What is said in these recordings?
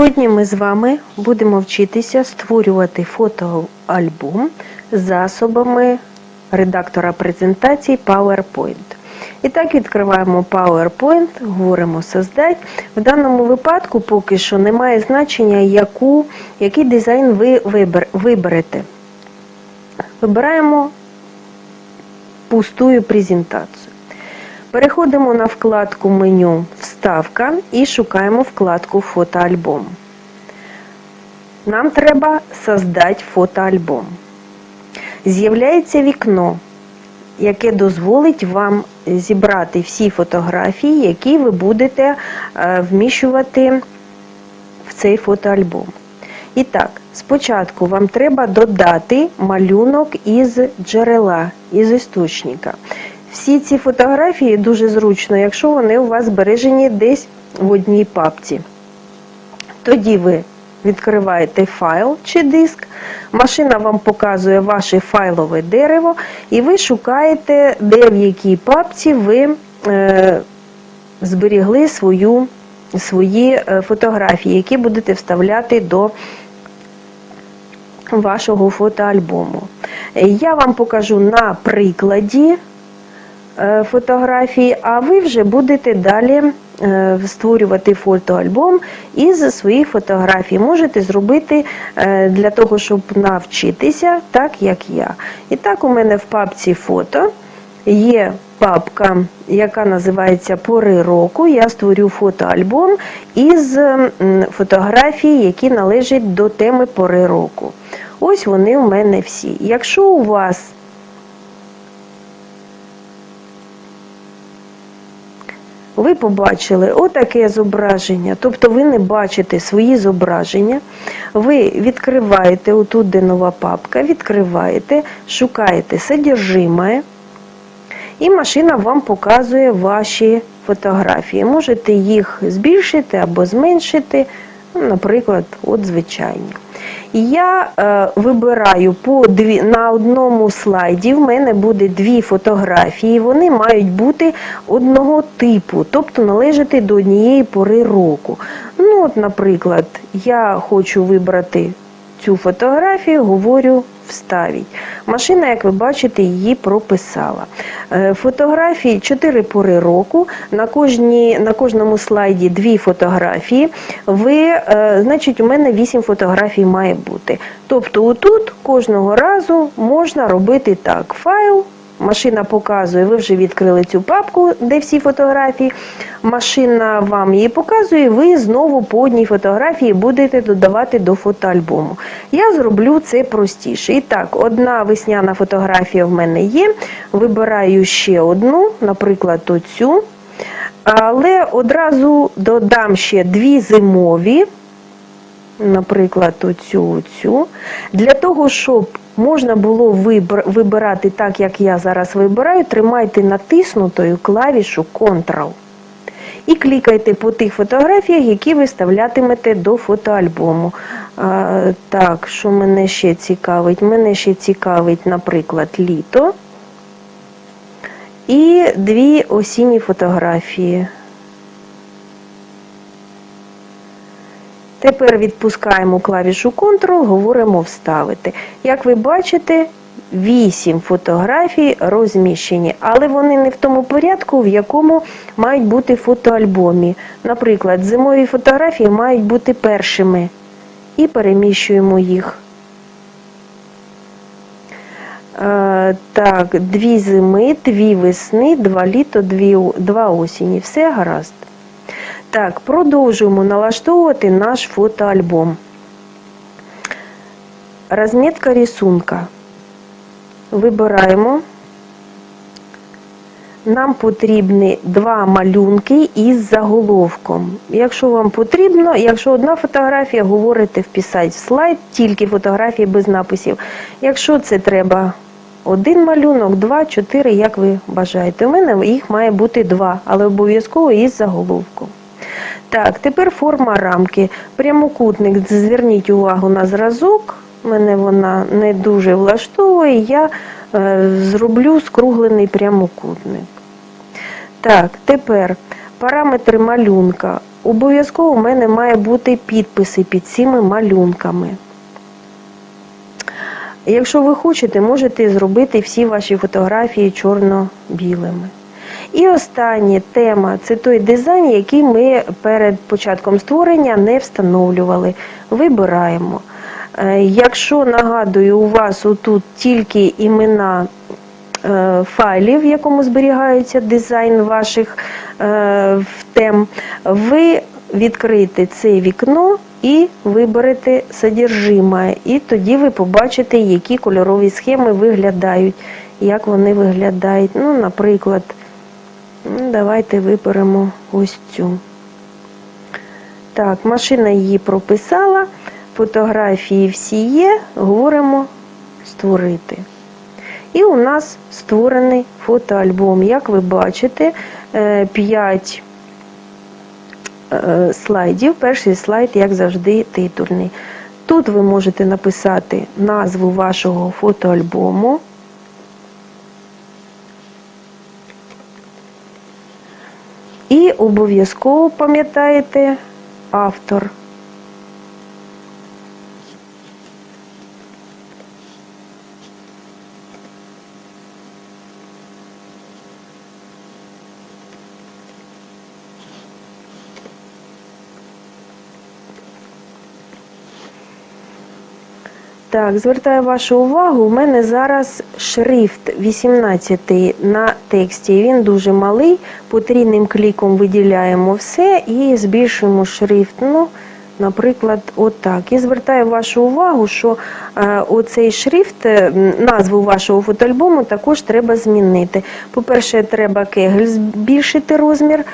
Сьогодні ми з вами будемо вчитися створювати фотоальбом з засобами редактора презентацій PowerPoint. І так відкриваємо PowerPoint, говоримо Создать. В даному випадку поки що немає значення, яку, який дизайн ви вибер- виберете. Вибираємо пустую презентацію. Переходимо на вкладку меню Вставка і шукаємо вкладку Фотоальбом. Нам треба создати фотоальбом. З'являється вікно, яке дозволить вам зібрати всі фотографії, які ви будете е, вміщувати в цей фотоальбом. І так, спочатку вам треба додати малюнок із джерела, із істочника. Всі ці фотографії дуже зручно, якщо вони у вас збережені десь в одній папці. Тоді ви відкриваєте файл чи диск, машина вам показує ваше файлове дерево, і ви шукаєте, де в якій папці ви е, зберігли свою, свої е, фотографії, які будете вставляти до вашого фотоальбому. Я вам покажу на прикладі фотографії, а ви вже будете далі е, створювати фотоальбом із своїх фотографій. Можете зробити е, для того, щоб навчитися, так як я. І так, у мене в папці фото є папка, яка називається Пори року. Я створю фотоальбом із фотографій, які належать до теми пори року. Ось вони у мене всі. Якщо у вас ви побачили отаке зображення, тобто ви не бачите свої зображення, ви відкриваєте, отут де нова папка, відкриваєте, шукаєте содержимое, і машина вам показує ваші фотографії. Можете їх збільшити або зменшити, ну, наприклад, от звичайні. Я е, вибираю по дві, на одному слайді. В мене буде дві фотографії. Вони мають бути одного типу, тобто належати до однієї пори року. Ну, от, наприклад, я хочу вибрати цю фотографію, говорю вставіть. Машина, як ви бачите, її прописала. Е, Фотографії чотири пори року. На, кожні, на кожному слайді дві фотографії. Ви, е, значить, у мене вісім фотографій має бути. Тобто, отут кожного разу можна робити так: файл. Машина показує, ви вже відкрили цю папку, де всі фотографії. Машина вам її показує, ви знову по одній фотографії будете додавати до фотоальбому. Я зроблю це простіше. І так, одна весняна фотографія в мене є. Вибираю ще одну, наприклад, оцю. Але одразу додам ще дві зимові наприклад, оцю, оцю. Для того, щоб можна було вибирати так, як я зараз вибираю, тримайте натиснутою клавішу Ctrl. І клікайте по тих фотографіях, які ви вставлятимете до фотоальбому. А, так, що мене ще цікавить? Мене ще цікавить, наприклад, літо. І дві осінні фотографії. Тепер відпускаємо клавішу Ctrl, говоримо вставити. Як ви бачите, 8 фотографій розміщені, але вони не в тому порядку, в якому мають бути фотоальбомі. Наприклад, зимові фотографії мають бути першими. І переміщуємо їх. Е, Так, дві зими, дві весни, два літо, дві, два осені. Все гаразд. Так, продовжуємо налаштовувати наш фотоальбом. Розмітка рисунка. Вибираємо. Нам потрібні два малюнки із заголовком. Якщо вам потрібно, якщо одна фотографія, говорите вписати в слайд, тільки фотографії без написів. Якщо це треба один малюнок, два, чотири, як ви бажаєте. У мене їх має бути два, але обов'язково із заголовком. Так, тепер форма рамки. Прямокутник, зверніть увагу на зразок. Мене вона не дуже влаштовує. Я е, зроблю скруглений прямокутник. Так, тепер параметри малюнка. обов'язково у мене має бути підписи під цими малюнками. Якщо ви хочете, можете зробити всі ваші фотографії чорно-білими. І остання тема це той дизайн, який ми перед початком створення не встановлювали. Вибираємо. Е, Якщо нагадую, у вас отут тільки імена е, файлів, в якому зберігається дизайн ваших е, тем, ви відкрите це вікно і виберете содержиме. І тоді ви побачите, які кольорові схеми виглядають, як вони виглядають. Ну, наприклад, давайте виберемо ось цю. Так, машина її прописала, фотографії всі є, говоримо створити. І у нас створений фотоальбом. Як ви бачите, 5 слайдів. Перший слайд, як завжди, титульний. Тут ви можете написати назву вашого фотоальбому. І обов'язково пам'ятаєте автор. Так, звертаю вашу увагу, у мене зараз шрифт 18 на тексті. Він дуже малий. Потрійним кліком виділяємо все і збільшуємо шрифт. Ну, наприклад, отак. І звертаю вашу увагу, що е, оцей шрифт, е, назву вашого фотоальбому також треба змінити. По-перше, треба кегель збільшити розмір.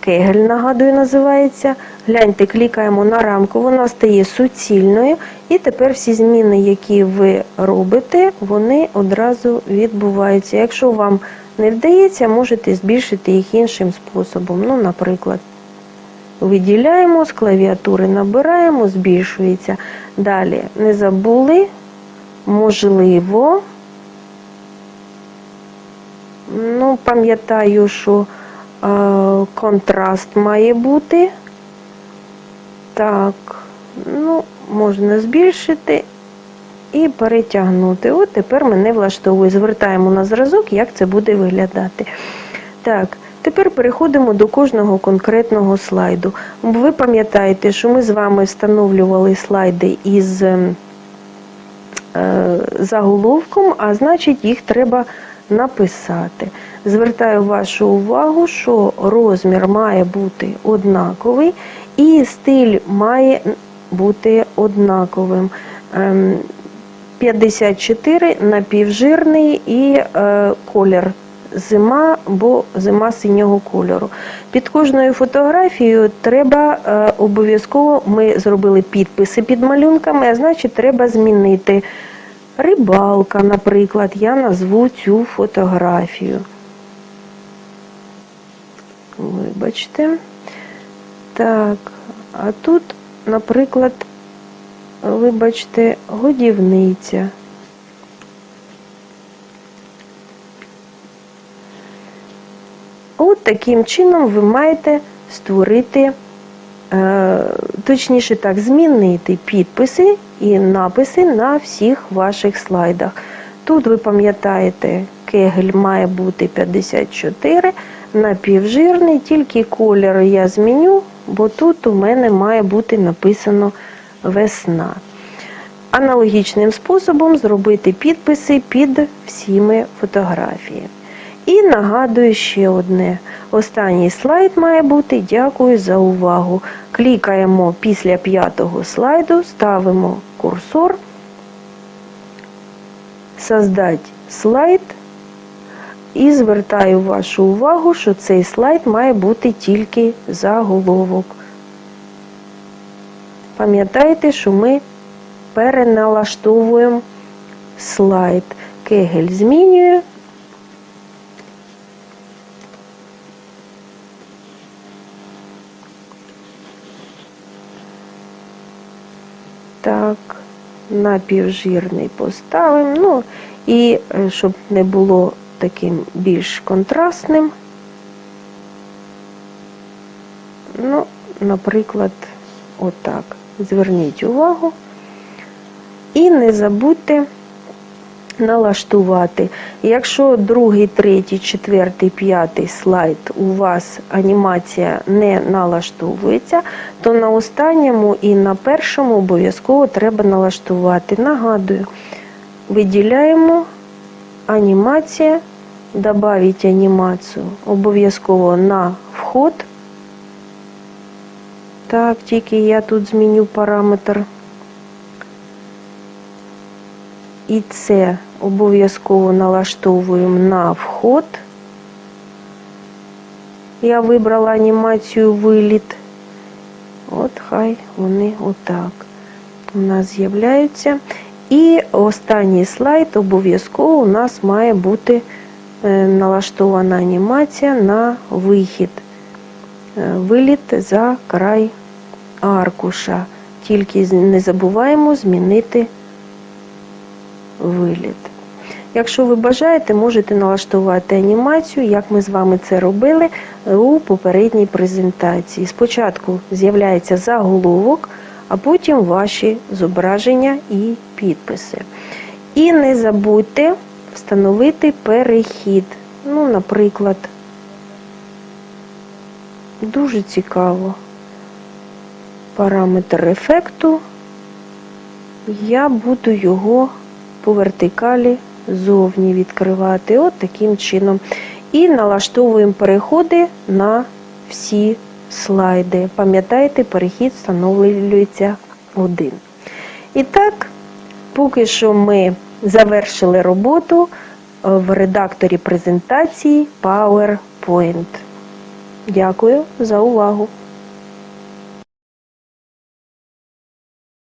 Кегель, нагадую, називається. Гляньте, клікаємо на рамку, вона стає суцільною. І тепер всі зміни, які ви робите, вони одразу відбуваються. Якщо вам не вдається, можете збільшити їх іншим способом. Ну, наприклад, виділяємо, з клавіатури набираємо, збільшується. Далі не забули, можливо, ну, пам'ятаю, що е, контраст має бути. Так, ну, можна збільшити і перетягнути. От тепер мене влаштовує. Звертаємо на зразок, як це буде виглядати. Так, тепер переходимо до кожного конкретного слайду. Ви пам'ятаєте, що ми з вами встановлювали слайди із ем, е, заголовком, а значить їх треба написати. Звертаю вашу увагу, що розмір має бути однаковий і стиль має бути однаковим. Ем, 54 напівжирний і е, колір зима, бо зима синього кольору. Під кожною фотографією треба е, обов'язково, ми зробили підписи під малюнками, а значить, треба змінити рибалка, наприклад, я назву цю фотографію. Вибачте. Так, а тут, наприклад, вибачте, годівниця. Таким чином ви маєте створити, е, точніше так, змінити підписи і написи на всіх ваших слайдах. Тут ви пам'ятаєте, кегель має бути 54, напівжирний, тільки кольор я зміню, бо тут у мене має бути написано весна. Аналогічним способом зробити підписи під всіми фотографіями. І нагадую ще одне. Останній слайд має бути. Дякую за увагу. Клікаємо після п'ятого слайду, ставимо курсор, создать слайд. І звертаю вашу увагу, що цей слайд має бути тільки заголовок. Пам'ятайте, що ми переналаштовуємо слайд. Кегель змінює. Так, напівжирний поставимо. Ну, і е, щоб не було таким більш контрастним. Ну, наприклад, отак. Зверніть увагу. І не забудьте налаштувати. Якщо другий, третій, четвертий, п'ятий слайд у вас анімація не налаштовується, то на останньому і на першому обов'язково треба налаштувати. Нагадую, виділяємо анімація, добавить анімацію обов'язково на вход. Так, тільки я тут зміню параметр. І це обов'язково налаштовуємо на вход. Я вибрала анімацію виліт. От хай вони отак у нас з'являються. І останній слайд обов'язково у нас має бути е, налаштована анімація на вихід. Е, Виліт за край аркуша. Тільки не забуваємо змінити виліт. Якщо ви бажаєте, можете налаштувати анімацію, як ми з вами це робили у попередній презентації. Спочатку з'являється заголовок, а потім ваші зображення і підписи. І не забудьте встановити перехід. Ну, наприклад, дуже цікаво. Параметр ефекту. Я буду його по вертикалі зовні відкривати. От таким чином. І налаштовуємо переходи на всі слайди. Пам'ятайте, перехід встановлюється один. І так, поки що ми завершили роботу в редакторі презентації PowerPoint. Дякую за увагу!